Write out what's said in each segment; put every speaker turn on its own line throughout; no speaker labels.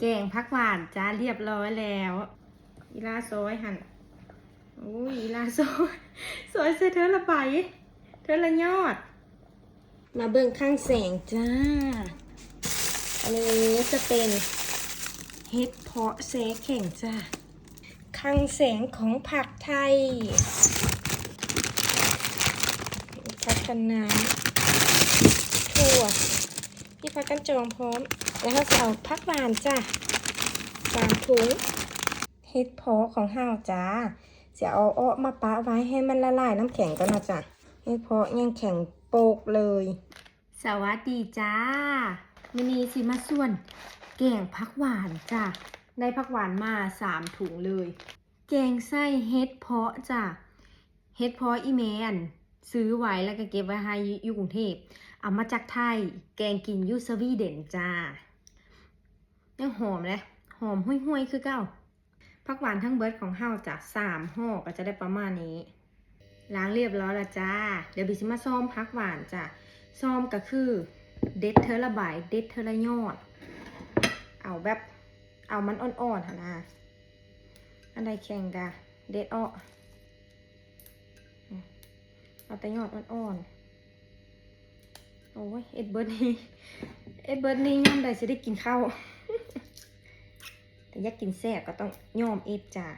แกงพักหวานจ้าเรียบร้อยแล้ว อีลาซอยหั่นอุ้ยอีลาซอยซอยใส่เธอละใบเธอละยอด มาเบิ่งข้างแสงจ้า อันนี้จะเป็นเห็ดเพาะแสแข็งจ้าข้างแสงของผักไทย ผักกันน้ำถั่วพี่ ผักกันจองพร้อม แล้วก็จะเอาผักหวานจ้าสามถุงเห็ดพาะของห้าวจ้าจะเอาอ้อมาปะไว้ให้มันละลายน้ำแข็งก่อนนะจ้ะเห็ดพาะยังแข็งโปกเลย สวัสดีจ้ามินีสิมาส่วน แกงผักหวานจ้ะได้ผักหวานมาสามถุงเลย แกงไส้เฮ็ดเพาะจ้ะเฮ็ดเพาะอีเมนซื้อไว้แล้วก็เก็บไว้ให้อยู่กรุงเทพ เอามาจากไทย แกงกินยูสวีเด่นจ้า ยังหอมเลยหอมห้วยๆคือเก้าผักหวานทั้งเบิร์ดของเฮาจ้ะสามห่อก็จะได้ประมาณนี้ ล้างเรียบร้อยแล้วจ้า เดี๋ยวบิสิมาซ้อมพักหวานจ้ะซ้อมก็คือ เด็ดเทอละใบายเด็ดเทอละยอด เอาแบบเอามันอ่อนๆนนะอันใดแข็งกะเด็ดออกเอาแต่ยอดอ่อนๆ โอ้ยเอ็ดเบิร์ดนี่เอ็ดเบิร์ดนี่ย่ำใดจะได้กินข้าวแต่อยากกินแซ่บก็ต้องยอมเอ็ดจ้า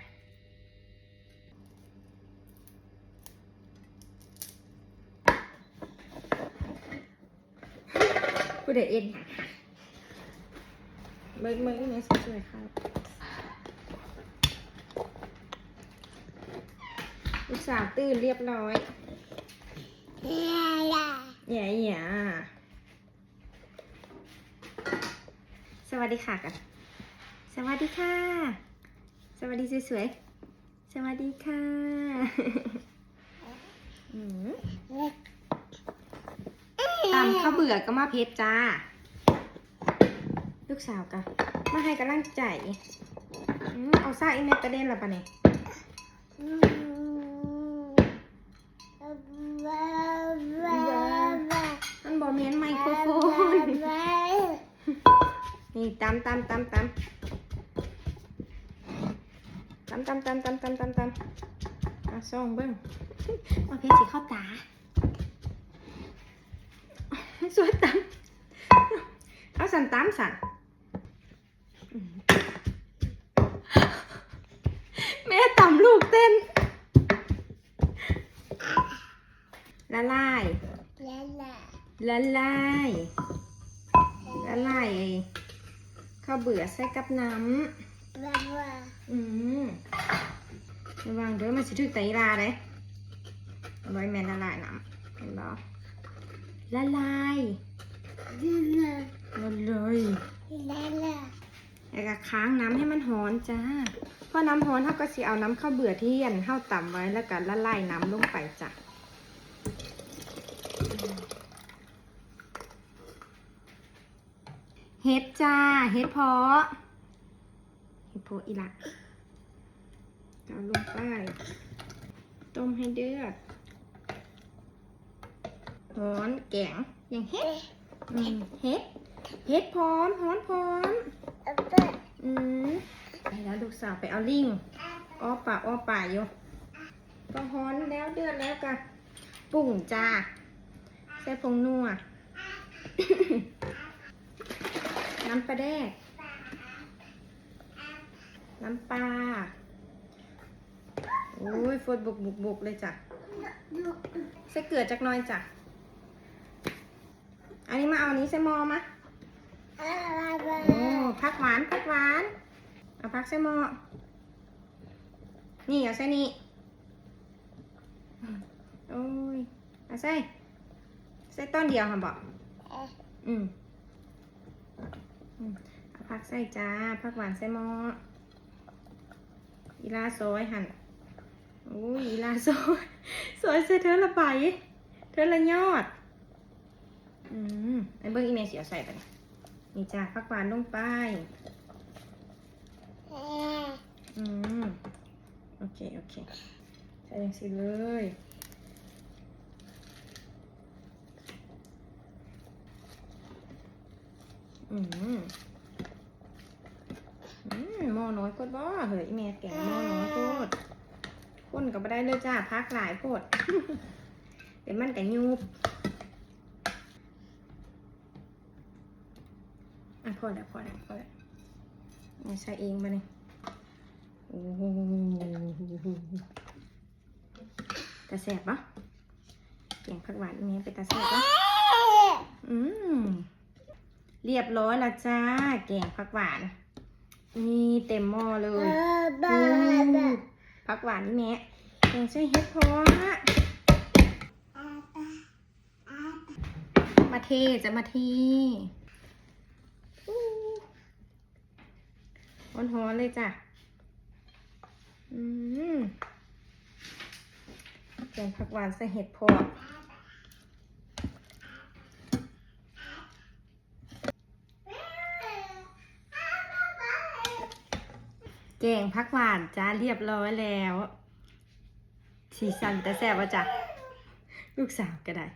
ผู้เด็ดเอ็นเบิร์กเบิร์กเนี่สวยๆครับลูกสาวตื่นเรียบร้อย แย่แย่สวัสดีค่ะกัน สวัสดีค่ะ สวัสดีสวยๆ สวัสดีค่ะอืมตามข้าวเบื่อก็มาเพชรจ้า ลูกสาวกันมาให้กำลังใจอืมเอาซ่าอีเมลประเด็นละปะเนี่ย มันบอเมนไมโครโฟน นี่ตามตามตามตามตามตามตามตามตามตามตามอะส่องเบิ้งมาเพชรสีเข้าตาสวยตามเอาสันตามสันอืมแม่ต่ำลูกเต้น ละลายละลาย ละลายไอ้ข้าวเบื่อใส่กับน้ำอืมระวังเด้อมันสิถึกไตราเลยเอาไว้แม่ละลายน้ำเห็นบ่ละลายละเลยแล้วก็ค้างน้ำให้มันหอนจ้าพอน้ำหอนเท่าก็สิเอาน้ำข้าวเบื่อที่เย็นเท่าต่ำไว้แล้วก็ละลายน้ำลงไปจ้ะ เฮ็ดจ้า เฮ็ดเพาะ เฮ็ดเพาะอีละเอาลงไป ต้มให้เดือดหอนแกงอย่างเฮ็ดเฮ็ด เฮ็ดพร้อมหอนพร้อมอืมไปแล้วลูกสาวไปเอาลิงอ้อป่าอ้อป่าอยู่ก็ฮ้อนแล้วเดือดแล้วกันปุ่งจ้าใส่ผงนัว น้ำปลาแดก น้ำปลาโอ้ยฝนบุกบุกบุกเลยจ้ะใส่เกลือจักน่อยจ้ะ อันนี้มาเอาอันนี้ใส่หมอมาโอ้พักหวานพักหวาน เอาพักใส่หมอ นี่เอาใส่นี่ โอ้ย เอาใส่ ใส่ต้นเดียวค่ะบอกอืม อืมเอาพักใส่จ้าพักหวานใส่หมออีลาซอยหั่นโอ้ยอีลาซอยซอยใส่เธอละใบเธอละยอด อืมไอ้เบิ้งอีเมลเสียใส่ไปเนี่ยนี่จ้าพักหวานลงไปอืมโอเค โอเค ใส่ยังสิเลย อืมอยโคตรบ่เฮ้ยแม่แกงหม้อน้อยโคตรคนก็บ่ได้เลยจ้าพักหลายโคตรเดี๋ยวมันก็ยุบอะพอแล้วพอแล้วพอแล้วเอาใส่เองมาเนี่ยโอ้โหตาแสบปะแกงผักหวานแม่เป็นตาแสบปะอืม เรียบร้อยแล้วจ้า แกงผักหวาน นี่เต็มหม้อเลยอืมผักหวานนี่แม่แกงใส่เห็ดเพาะมาเทจะมาเทฮ้อนๆเลยจ้ะ อืมแกงผักหวานใส่เห็ดเพาะ แกงผักหวานจ้าเรียบร้อยแล้ว สีสันแต่แซ่บว่าจ้ะลูกสาวก็ได้